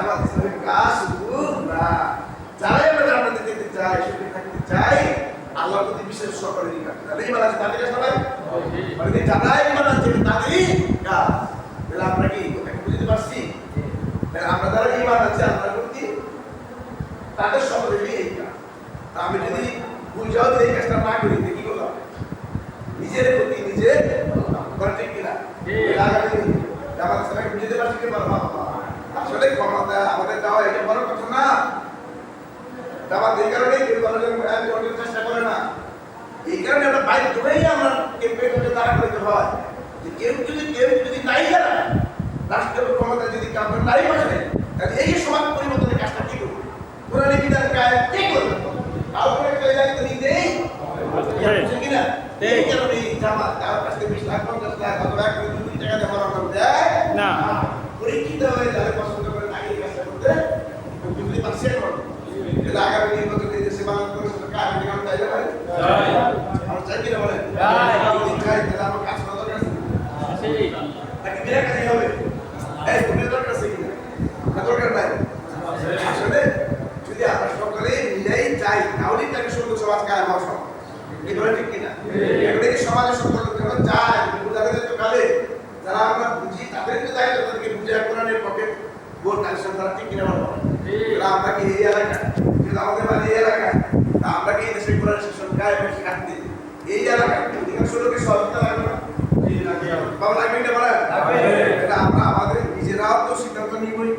জামাত কাজ শুধু না যারাই আমরা জান্নাতে যেতে চাই সুখে থাকতে চাই আল্লাহর প্রতি বিশেষ সকলেরই কাজ তাহলে ইমান আছে তাদের সবাই? মানে যারাই ইমান আছে তাদেরই কাজ। তাহলে আমরা কি বুঝতে পারছি? তাহলে আমরা যারা ইমান আছে আল্লাহর প্রতি তাদের সকলেরই এই কাজ। আমি যদি যাও এই কাজটা না করি কি করলাম? নিজের প্রতি নিজে ঠিক কিনা? আগামী জামাত ইসলামে বুঝতে পারছি কি বাবা আসলে ক্ষমতা আমাদের দেওয়া এটা বড় কথা না। জামাত এই কারণে কেউ মানুষের চেষ্টা করে না। এই কারণে আমরা বাধ্য হয়েই আমরা ক্যাম্পেইনকে দাঁড়া করতে হয়। যে কেউ যদি কেউ যদি নাই জানা রাষ্ট্রের ক্ষমতা যদি কাউকে নাই বসে তাহলে এই সমাজ পরিবর্তনের কাজটা কি করবে? কোরআন বিধান কায় কে করবে? কাউকে কেউ জানি তো নিজেই। কিনা এই কারণে এই জামাত কারোর কাছ থেকে বিশ লাখ পঞ্চাশ লাখ অথবা এক কোটি দুই টাকা দেওয়ার অভাব দেয় না। পরীক্ষিত হয়ে যারা পছন্দ করে তাকে এই কাজটা করতে বুঝতে পারছি এটা আগামী নির্বাচনে দেশে বাংলা করে সেটা কার তাই না ভাই? আমরা চাই কিনা বলেন চাই। যদি চাই তাহলে আমার কাজ করা দরকার আছে নাকি বিনা কাজই হবে এই তুমি দরকার আছে কিনা না দরকার নাই আসলে যদি আমরা সকলে মিলেই চাই তাহলেই তাকে সুন্দর সমাজ কায়েম হওয়া সম্ভব এই কথা ঠিক কিনা এগুলো কি সমাজের সকল যখন চায় বুঝাতে তো কালে যারা আমরা বুঝি তাদেরকে চাই তাদেরকে বুঝে কোরআনের পক্ষে ভোট কালেকশন তারা ঠিক কিনা বলব আমরা কি এই এলাকা? যেটা আমাদের বাড়ি এই এলাকা। তা আমরা কি দেশের কোরআন শিক্ষণ কায়েম শিখাতে এই এলাকা অধিকাংশ লোকের সহযোগিতা লাগবে না। বাবা লাগবে না বলেন? এটা আমরা আমাদের নিজেরাও তো সিদ্ধান্ত নিবই।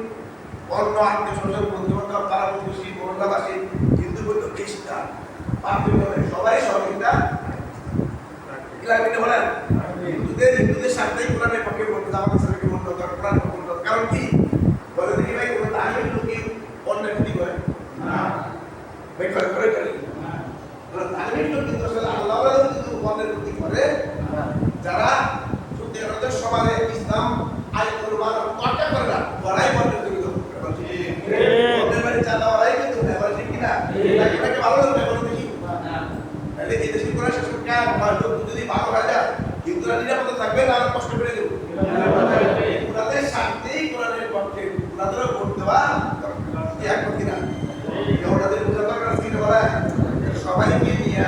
অন্য আত্মীয় স্বজন বন্ধু বান্ধব পাড়া প্রতিবেশী মহল্লাবাসী হিন্দু খ্রিস্টান সবাই সহযোগিতা লাগবে না বলেন? হিন্দুদের হিন্দুদের কোরআনের পক্ষে বলতে আমাদের সাথে বলতে হবে কোরআনের পক্ষে বলতে হবে। কারণ কি বলে দেখি ভাই কোনো তাহলে লোকে অন্যের ক্ষতি করে ভাই করে করে করে ধার্মিক লোক কিন্তু আসলে আল্লাহ কিন্তু অন্যের ক্ষতি করে যারা সত্যি কথা সমাজে ইসলাম আইন করবার চর্চা করে না ওরাই মনে জড়িত ওদের বাড়ি চাঁদা ওরাই কিন্তু ব্যাপার ঠিক কিনা এটাকে এটাকে ভালো লাগবে বলো দেখি তাহলে এই দেশে করে শাসন কাজ হয় লোক যদি ভালো হয়ে যায় হিন্দুরা নিরাপদে থাকবে না কষ্ট করে দেবো। ওনাদের শান্তি কোরআনের পক্ষে ওনাদেরও ভোট দেওয়া কি একমত কিনা ওনাদের বোঝা দরকার আছে কিনা বলে? সবাইকে নিয়ে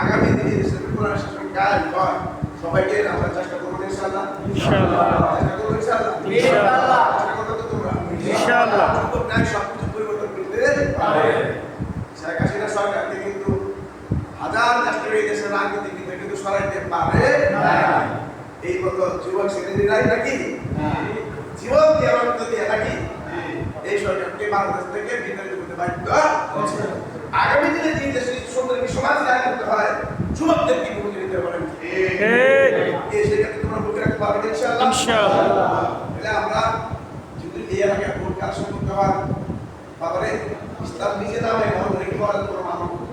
আগামী দিনে দেশের কোরআন শাসন কাজ হয় সবাইকে আমরা চেষ্টা করব ইনশাআল্লাহ। ইনশাআল্লাহ। চেষ্টা করব ইনশাআল্লাহ। ইনশাআল্লাহ। ইনশাআল্লাহ। যুবক নাই সবকিছু পরিবর্তন করতে পারে শেখ হাসিনা সরকারকে কিন্তু হাজার দেশের রাজনীতিবিদরা কিন্তু সরাইতে পারে এই মতো যুবক শ্রেণীরাই নাকি? জীবন দিয়ে রক্ত দিয়ে নাকি? এই সরকারকে বাংলাদেশ থেকে বিতাড়িত করতে বাধ্য আগামী দিনে যে দেশে সুন্দর সমাজ গায়ে করতে হয় যুবকদের কি ভূমিকা নিতে পারেন এই সেক্ষেত্রে তোমরা ভূমিকা রাখতে পারবে ইনশাআল্লাহ। তাহলে আমরা যদি এই এলাকায় ভোট কালেকশন করতে হয় বাবারে ইসলাম নিজে নামে আমাদের কি বলা যাবে মানো কি বলা যাবে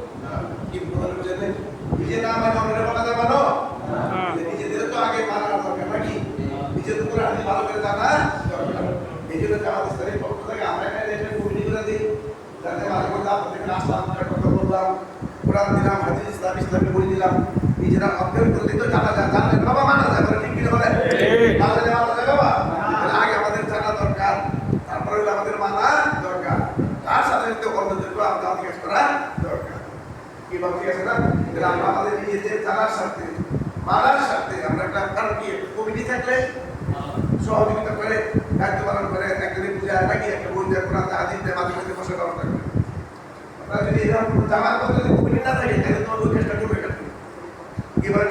নিজে নিজেদের তো আগে মানা দরকার নাকি? নিজেদের উপরে ভালো করে জানা দরকার। এই জন্য জামাত ইসলামের পক্ষ থেকে আমরা এখানে এটা কমিটি দিই যাতে মাঝে মধ্যে আপনাদের রাস্তা আপনার কথা বললাম কোরআন দিলাম হাদিস ইসলাম বলে দিলাম। নিজেরা অধ্যয়ন করলে তো জানা যায় জানলে বাবা মানা যায় বলে ঠিক কিনা বলে? ঠিক। মানা যায় বাবা। আগে আমাদের জানা দরকার তারপরে হলো আমাদের মানা দরকার। তার সাথে সাথে অন্যদেরকে আমাদের কাজ করা দরকার। কি বাবা ঠিক আছে না? তাহলে আমরা আমাদের নিজেদের জানার স্বার্থে, মানার স্বার্থে আমরা একটা কারণ কি কমিটি থাকলে, সহযোগিতা করে, দায়িত্ব পালন করে একদিন পূজা নাকি একটা বই দেয় কোরআন হাদিস দেয় মাঝে মধ্যে বসে পালন করে। আপনারা যদি এরকম জানার কথা যদি কমিটি না থাকে, তাহলে তোমার ওই চেষ্টা করবে কেন এবার